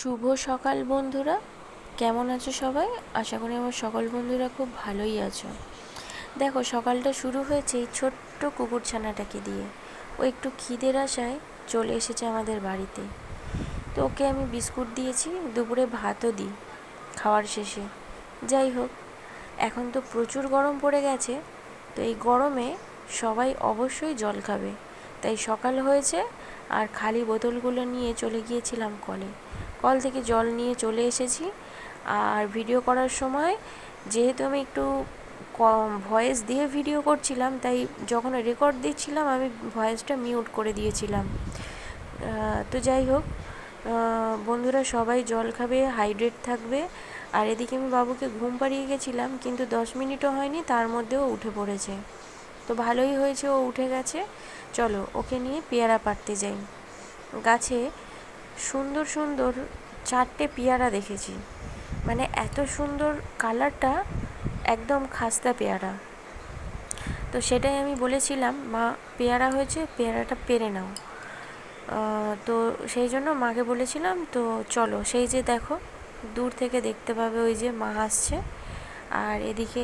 শুভ সকাল বন্ধুরা। কেমন আছো সবাই? আশা করি আমার সকল বন্ধুরা খুব ভালোই আছো। দেখো, সকালটা শুরু হয়েছে এই ছোট্ট কুকুর ছানাটাকে দিয়ে। ও একটু খিদের আশায় চলে এসেছে আমাদের বাড়িতে। তো ওকে আমি বিস্কুট দিয়েছি, দুপুরে ভাতও দিই খাওয়ার শেষে। যাই হোক, এখন তো প্রচুর গরম পড়ে গেছে, তো এই গরমে সবাই অবশ্যই জল খাবে। তাই সকাল হয়েছে আর খালি বোতলগুলো নিয়ে চলে গিয়েছিলাম কলে। কল থেকে জল নিয়ে চলে এসেছি। আর ভিডিও করার সময় যেহেতু আমি একটু কম ভয়েস দিয়ে ভিডিও করছিলাম, তাই যখন রেকর্ড দিচ্ছিলাম আমি ভয়েসটা মিউট করে দিয়েছিলাম। তো যাই হোক বন্ধুরা সবাই জল খাবে, হাইড্রেট থাকবে। আর এদিকে আমি বাবুকে ঘুম পাড়িয়ে গেছিলাম, কিন্তু দশ মিনিটও হয়নি, তার মধ্যেও উঠে পড়েছে। তো ভালোই হয়েছে, ও উঠে গেছে। চলো, ওকে নিয়ে পেয়ারা পাড়তে যাই। গাছে সুন্দর সুন্দর চারটে পেয়ারা দেখেছি। মানে এত সুন্দর কালারটা একদম খাস্তা পেয়ারা। তো সেটাই আমি বলেছিলাম, মা, পেয়ারা হয়েছে, পেয়ারাটা পেরে নাও। তো সেই জন্য মাকে বলেছিলাম, তো চলো, সেই যে দেখো, দূর থেকে দেখতে পাবে ওই যে মা আসছে। আর এদিকে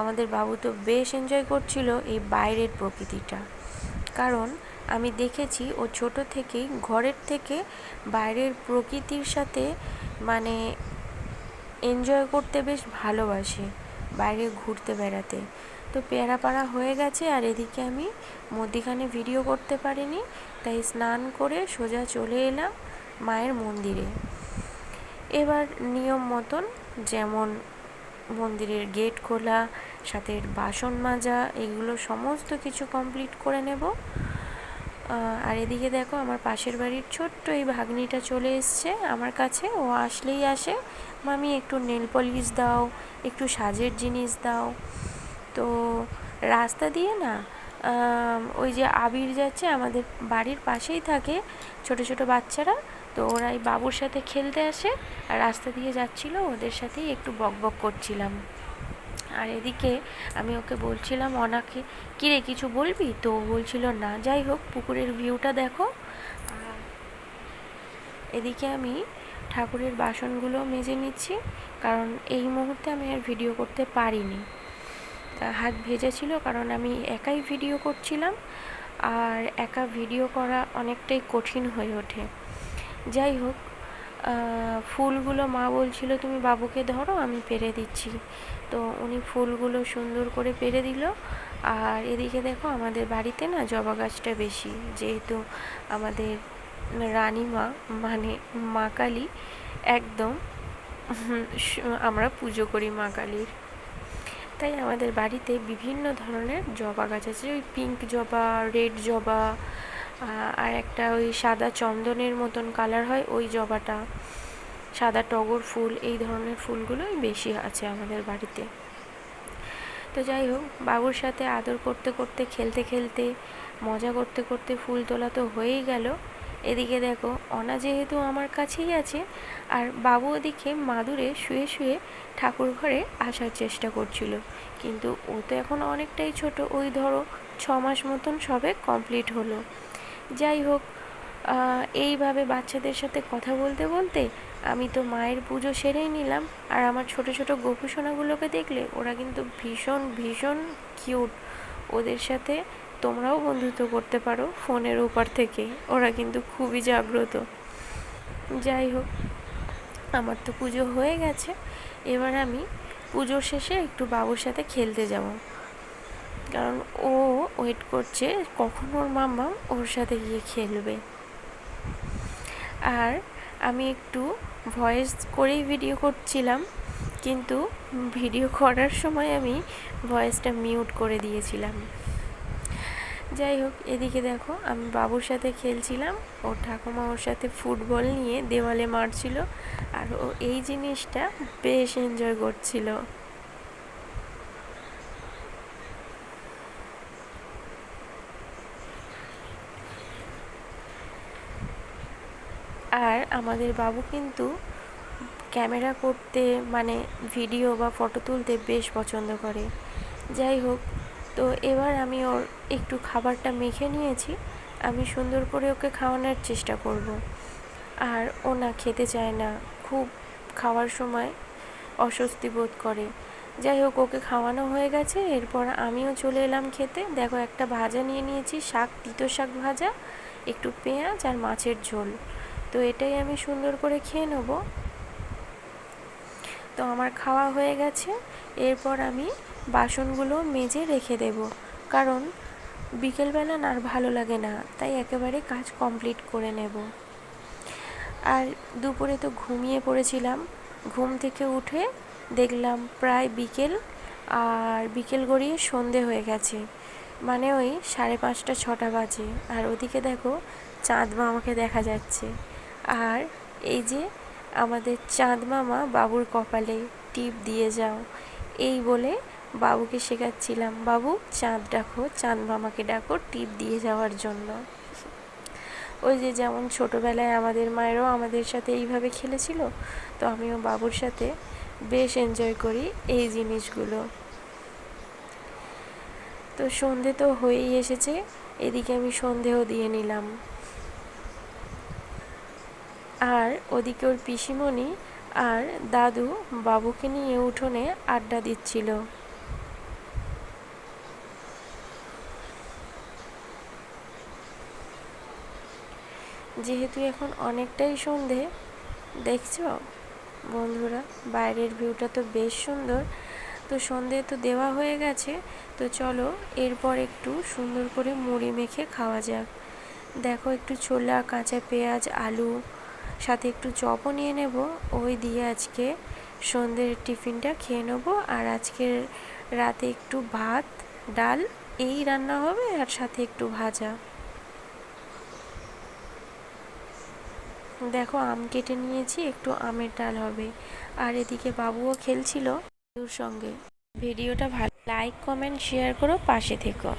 আমাদের বাবু তো বেশ এনজয় করছিল এই বাইরের প্রকৃতিটা। কারণ আমি দেখেছি ও ছোট থেকেই ঘরের থেকে বাইরের প্রকৃতির সাথে মানে এনজয় করতে বেশ ভালোবাসে, বাইরে ঘুরতে বেড়াতে। তো পেয়ারা পাড়া হয়ে গেছে আর এদিকে আমি মধ্যিখানে ভিডিও করতে পারিনি, তাই স্নান করে সোজা চলে এলাম মায়ের মন্দিরে। এবার নিয়ম মতন যেমন মন্দিরের গেট খোলা, সাথে বাসন মাজা, এগুলো সমস্ত কিছু কমপ্লিট করে নেব। আর এদিকে দেখো আমার পাশের বাড়ির ছোট্ট এই ভাগ্নিটা চলে এসছে আমার কাছে। ও আসলেই আসে। মামি, একটু নেল পলিশ দাও, একটু সাজের জিনিস দাও। তো রাস্তা দিয়ে না ওই যে আবির যাচ্ছে, আমাদের বাড়ির পাশেই থাকে ছোট ছোট বাচ্চারা। তো ওরা এই বাবুর সাথে খেলতে আসে আর রাস্তা দিয়ে যাচ্ছিল, ওদের সাথেই একটু বক বক করছিলাম। আর এদিকে আমি ওকে বলছিলাম, অনাকে কিরে কিছু বলবি? তো বলছিল, না, যাই হোক, পুকুরের ভিউটা দেখো। এদিকে আমি ঠাকুরের বাসনগুলো মেজে নিচ্ছি, কারণ এই মুহূর্তে আমি আর ভিডিও করতে পারিনি। হাত ভেজা ছিল কারণ আমি একাই ভিডিও করছিলাম, আর একা ভিডিও করা অনেকটাই কঠিন হয়ে ওঠে। যাই হোক ফুলগুলো মা বলছিল, তুমি বাবুকে ধরো, আমি পেরে দিচ্ছি। তো উনি ফুলগুলো সুন্দর করে পেরে দিল। আর এদিকে দেখো, আমাদের বাড়িতে না জবা গাছটা বেশি, যেহেতু আমাদের রানীমা মানে মা কালী একদম, আমরা পুজো করি মা কালীর। তাই আমাদের বাড়িতে বিভিন্ন ধরনের জবা গাছ আছে, ওই পিঙ্ক জবা রেড জবা আর একটা ওই সাদা চন্দনের মতন কালার হয়, ওই জবাটা। সাদা টগর ফুল, এই ধরনের ফুলগুলোই বেশি আছে আমাদের বাড়িতে। তো যাই হোক, বাবুর সাথে আদর করতে করতে, খেলতে খেলতে, মজা করতে করতে ফুল তোলা তো হয়েই গেল। এদিকে দেখো, অনা যেহেতু আমার কাছেই আছে, আর বাবু ওদিকে মাদুরে শুয়ে শুয়ে ঠাকুর ঘরে আসার চেষ্টা করছিল। কিন্তু ও তো এখন অনেকটাই ছোট, ওই ধরো ছ মাস মতন সবে কমপ্লিট হলো। যাই হোক এইভাবে বাচ্চাদের সাথে কথা বলতে বলতে আমি তো মায়ের পুজো সেরেই নিলাম। আর আমার ছোট ছোট গোপুসোনাগুলোকে দেখলে ওরা কিন্তু ভীষণ ভীষণ কিউট ওদের সাথে তোমরাও বন্ধুত্ব করতে পারো ফোনের উপর থেকে। ওরা কিন্তু খুবই জাগ্রত। যাই হোক আমার তো পুজো হয়ে গেছে। এবার আমি পুজোর শেষে একটু বাবুর সাথে খেলতে যাব। কারণ ও ওয়েট করছে কখন ওর মাম্মা ওর সাথে গিয়ে খেলবে আর আমি একটু ভয়েস করেই ভিডিও করছিলাম, কিন্তু ভিডিও করার সময় আমি ভয়েসটা মিউট করে দিয়েছিলাম। যাই হোক, এদিকে দেখো, আমি বাবুর সাথে খেলছিলাম, ও ঠাকুমা ওর সাথে ফুটবল নিয়ে দেওয়ালে মারছিল, আর ও এই জিনিসটা বেশ এনজয় করছিল। আর আমাদের বাবু কিন্তু ক্যামেরা করতে মানে ভিডিও বা ফটো তুলতে বেশ পছন্দ করে। যাই হোক, তো এবার আমি ওর একটু খাবারটা মেখে নিয়েছি। আমি সুন্দর করে ওকে খাওয়ানোর চেষ্টা করব। আর ও না খেতে চায় না, খুব খাওয়ার সময় অস্বস্তি বোধ করে। যাই হোক, ওকে খাওয়ানো হয়ে গেছে। এরপর আমিও চলে এলাম খেতে। দেখো একটা ভাজা নিয়ে নিয়েছি, শাক, তিতো শাক ভাজা, একটু পেঁয়াজ আর মাছের ঝোল। তো এটাই আমি সুন্দর করে খেয়ে নেব। তো আমার খাওয়া হয়ে গেছে। এরপর আমি বাসনগুলো মেজে রেখে দেব। কারণ বিকেলবেলা আর ভালো লাগে না, তাই একেবারে কাজ কমপ্লিট করে নেব। আর দুপুরে তো ঘুমিয়ে পড়েছিলাম। ঘুম থেকে উঠে দেখলাম প্রায় বিকেল, আর বিকেল গড়িয়ে সন্ধে হয়ে গেছে। মানে ওই সাড়ে পাঁচটা, ছটা বাজে। আর ওদিকে দেখো চাঁদ মামাকে দেখা যাচ্ছে। আর এই যে আমাদের চাঁদ মামা বাবুর কপালে টিপ দিয়ে যাও। এই বলে বাবুকে শেখাচ্ছিলাম, বাবু, চাঁদ ডাকো, চাঁদ মামাকে ডাকো টিপ দিয়ে যাওয়ার জন্য। ওই যে যেমন ছোটোবেলায় আমাদের মায়েরও আমাদের সাথে এইভাবে খেলেছিল, তো আমিও বাবুর সাথে বেশ এনজয় করি এই জিনিসগুলো। তো সন্ধে তো হয়েই এসেছে, এদিকে আমি সন্ধেও দিয়ে নিলাম। আর ওদিকে ওর পিসিমণি আর দাদু বাবুকে নিয়ে উঠোনে আড্ডা দিচ্ছিল। যেহেতু এখন অনেকটাই সন্ধে, দেখছ বন্ধুরা? বাইরের ভিউটা তো বেশ সুন্দর। তো সন্ধে তো দেওয়া হয়ে গেছে, তো চলো এরপর একটু সুন্দর করে মুড়ি মেখে খাওয়া যাক। দেখো একটু ছোলা, কাঁচা পেঁয়াজ, আলু সাথে একটু চপও নিয়ে নেব। ওই দিয়ে আজকে সন্ধ্যের টিফিনটা খেয়ে নেব। আর আজকের রাতে একটু ভাত, ডাল, এই রান্না হবে আর সাথে একটু ভাজা। দেখো আম কেটে নিয়েছি, একটু আমের ডাল হবে। আর এদিকে বাবুও খেলছিল সঙ্গে। ভিডিওটা ভালো, লাইক, কমেন্ট, শেয়ার করো, পাশে থেকো।